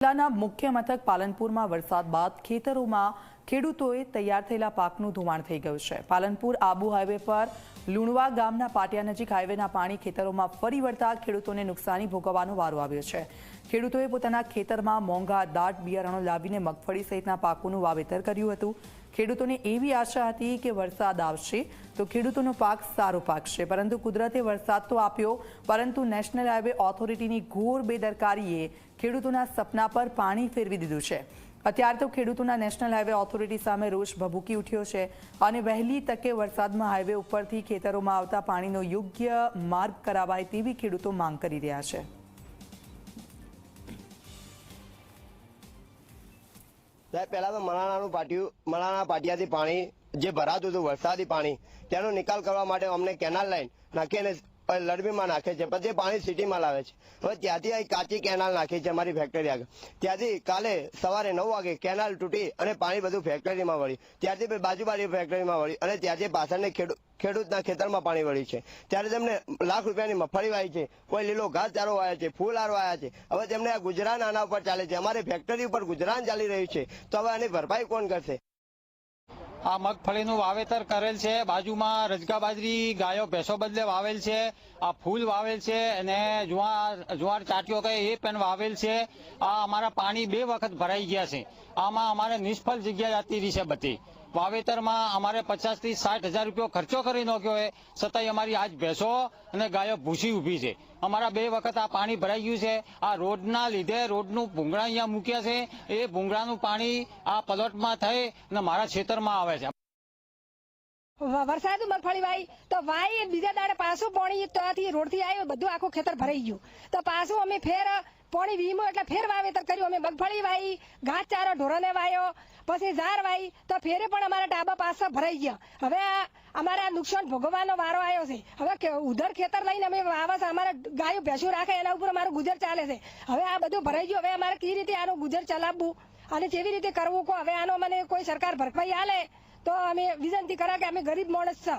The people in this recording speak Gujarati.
જિલ્લાના મુખ્ય મથક પાલનપુરમાં વરસાદ બાદ ખેતરોમાં ખેડૂતોએ તૈયાર થયેલા પાકનું ધોવાણ થઈ ગયું છે. પાલનપુર આબુ હાઈવે પર લુણવા ગામના પાટિયા નજીક હાઈવેના પાણી ખેતરોમાં ફરી વળતા ખેડૂતોને નુકસાની ભોગવવાનો વારો આવ્યો છે. ખેડૂતોએ પોતાના ખેતરમાં મોંઘા દાટ બિયારણો લાવીને મગફળી સહિતના પાકોનું વાવેતર કર્યું હતું. ખેડૂતોને એવી આશા હતી કે વરસાદ આવશે તો ખેડૂતોનો પાક સારો પાકશે. પરંતુ કુદરતે વરસાદ તો આપ્યો, પરંતુ નેશનલ હાઈવે ઓથોરિટીની ઘોર બેદરકારીએ ખેડૂતોના સપના પર પાણી ફેરવી દીધું છે. અત્યારે તો ખેડૂતોના નેશનલ હાઈવે ઓથોરિટી સામે રોષ ભભૂકી ઉઠ્યો છે અને વહેલી તકે વરસાદમાં હાઈવે ઉપરથી ખેતરોમાં આવતા પાણીનો યોગ્ય માર્ગ કરાવાય તેવી ખેડૂતો માંગ કરી રહ્યા છે. સાહેબ, પહેલા તો મલાણાનું પાટિયું, મલાણા પાટિયાથી પાણી જે ભરાતું હતું, વરસાદી પાણી, તેનો નિકાલ કરવા માટે અમને કેનાલ લાઈન નાખીને લડબીમાં નાખે છે, પછી પાણી સિટીમાં લાવે છે. હવે ત્યાંથી આ કાચી કેનાલ નાખી છે અમારી ફેક્ટરી આગળ. ત્યાંથી કાલે સવારે નવ વાગે કેનાલ તૂટી અને પાણી બધું ફેક્ટરીમાં વળી. ત્યારથી બાજુ બાજુબાજુ ફેક્ટરીમાં વળી અને ત્યાંથી પાછળને ખેડૂત ખેડૂતના ખેતરમાં પાણી વળ્યું છે. ત્યારે તેમને લાખ રૂપિયાની મગફળી વાય છે, કોઈ લીલો ઘાસ ચારો વાયો છે ફૂલ હાર વાયા છે. હવે તેમને આ ગુજરાન આના ઉપર ચાલે છે. અમારી ફેક્ટરી ઉપર ગુજરાન ચાલી રહ્યું છે. તો હવે આની ભરપાઈ કોણ કરશે? આ મગફળીનું વાવેતર કરેલ છે. બાજુમાં રજગા બાજરી ગાયો, ભેંસો બદલે વાવેલ છે. આ ફૂલ વાવેલ છે અને જુવાર જુવાર ચાટીઓ કહે એ પણ વાવેલ છે. આ અમારા પાણી બે વખત ભરાઈ ગયા છે. આમાં અમારે નિષ્ફળ જગ્યા જતી રહી છે બધી. વાવેતરમાં અમારે પચાસથી સાઠ હજાર રૂપિયો ખર્ચો કરી નાખ્યો હોય છતાંય અમારી આજ ભેંસો અને ગાયો ભૂસી ઊભી છે. અમારા બે વખત આ પાણી ભરાઈ ગયું છે. આ રોડના લીધે રોડનું ભૂંગળા અહીંયા મૂક્યા છે. એ ભૂંગળાનું પાણી આ પલોટમાં થઈ અને મારા ખેતરમાં આવે છે. વરસાદ મગફળી વાઈ તો વાઈ બીજા દાડે પાછું પાણી ત્યાંથી રોડથી આવ્યું બધું આખું ખેતર ભરાઈ ગયું. તો પાછું અમે ફેર પાણી વીમો એટલે ફેર વાવેતર કર્યું. અમે મગફળી વાઈ, ઘાસચારો, ઢોરને વાયો, પછી ઝાર વાઈ, તો ફેરે પણ અમારા ડાબા પાછા ભરાઈ ગયા. હવે અમારે આ નુકસાન ભોગવવાનો વારો આવ્યો છે. હવે ઉધર ખેતર લઈને અમે વાવા અમારે ગાયો ભેંસું રાખે, એના ઉપર અમારું ગુજર ચાલે છે. હવે આ બધું ભરાઈ ગયું. હવે અમારે કઈ રીતે આનું ગુજર ચલાવવું અને કેવી રીતે કરવું? કહો હવે આનો મને કોઈ સરકાર ભરપાઈ આલે, તો અમે વિનંતી કરા કે અમે ગરીબ માણસ છે.